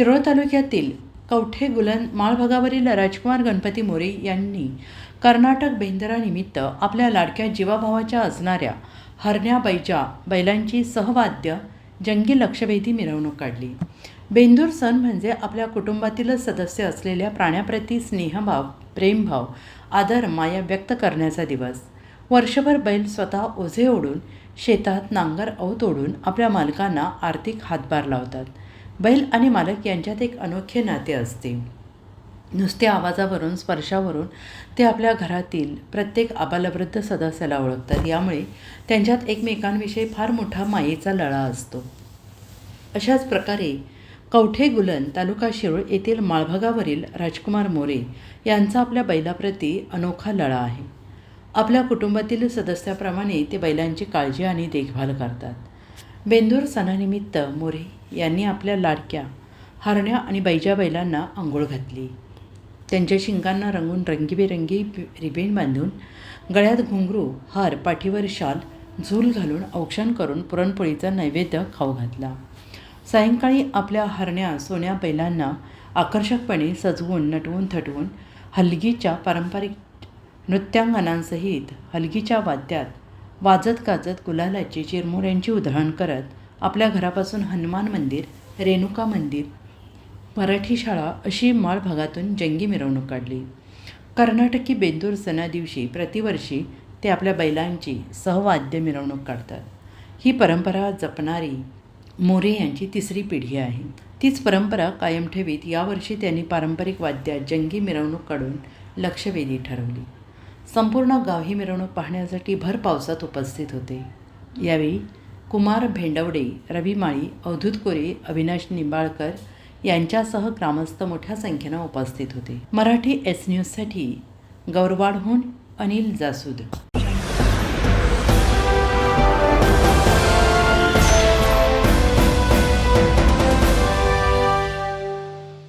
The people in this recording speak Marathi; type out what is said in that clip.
शिरोळ तालुक्यातील कवठे गुलन माळभागावरील राजकुमार गणपती मोरे यांनी कर्नाटक बेंदरानिमित्त आपल्या लाडक्या जीवाभावाच्या असणाऱ्या हरण्या बैजा बैलांची सहवाद्य जंगी लक्षवेधी मिरवणूक काढली. बेंदूर सण म्हणजे आपल्या कुटुंबातीलच सदस्य असलेल्या प्राण्याप्रती स्नेहभाव प्रेमभाव आदर माया व्यक्त करण्याचा दिवस. वर्षभर बैल स्वतः ओझे ओढून शेतात नांगर औत ओढून आपल्या मालकांना आर्थिक हातभार लावतात. बैल आणि मालक यांच्यात एक अनोखे नाते असते. नुसत्या आवाजावरून स्पर्शावरून ते आपल्या घरातील प्रत्येक आबालवृद्ध सदस्याला ओळखतात. यामुळे त्यांच्यात एकमेकांविषयी फार मोठा मायेचा लळा असतो. अशाच प्रकारे कवठे गुलन तालुका शिरूळ येथील माळभागावरील राजकुमार मोरे यांचा आपल्या बैलाप्रती अनोखा लळा आहे. आपल्या कुटुंबातील सदस्याप्रमाणे ते बैलांची काळजी आणि देखभाल करतात. बेंदूर सणानिमित्त मोरे यांनी आपल्या लाडक्या हरण्या आणि बैजा बैलांना आंघोळ घातली. त्यांच्या शिंगांना रंगून रंगीबेरंगी रिबेन बांधून गळ्यात घुंगरू हार पाठीवर शाल झूल घालून औक्षण करून पुरणपोळीचा नैवेद्य खाऊ घातला. सायंकाळी आपल्या हरण्या सोन्या बैलांना आकर्षकपणे सजवून नटवून थटवून हलगीच्या पारंपरिक नृत्यांगनांसहित हलगीच्या वाद्यात वाजत गाजत गुलालाची चिरमुऱ्यांची उधळण करत आपल्या घरापासून हनुमान मंदिर रेणुका मंदिर मराठी शाळा अशी माळ भागातून जंगी मिरवणूक काढली. कर्नाटकी बेंदूर सणादिवशी प्रतिवर्षी ते आपल्या बैलांची सहवाद्य मिरवणूक काढतात. ही परंपरा जपणारी मोरे यांची तिसरी पिढी आहे. तीच परंपरा कायम ठेवीत यावर्षी त्यांनी पारंपरिक वाद्यात जंगी मिरवणूक काढून लक्षवेधी ठरवली. संपूर्ण गाव ही मिरवणूक पाहण्यासाठी भर पावसात उपस्थित होते. यावेळी कुमार भेंडवडे रवी माळी अवधूत कोरे अविनाश निंबाळकर यांच्यासह ग्रामस्थ मोठ्या संख्येनं उपस्थित होते. मराठी एस न्यूजसाठी गौरवाडहून अनिल जासूद.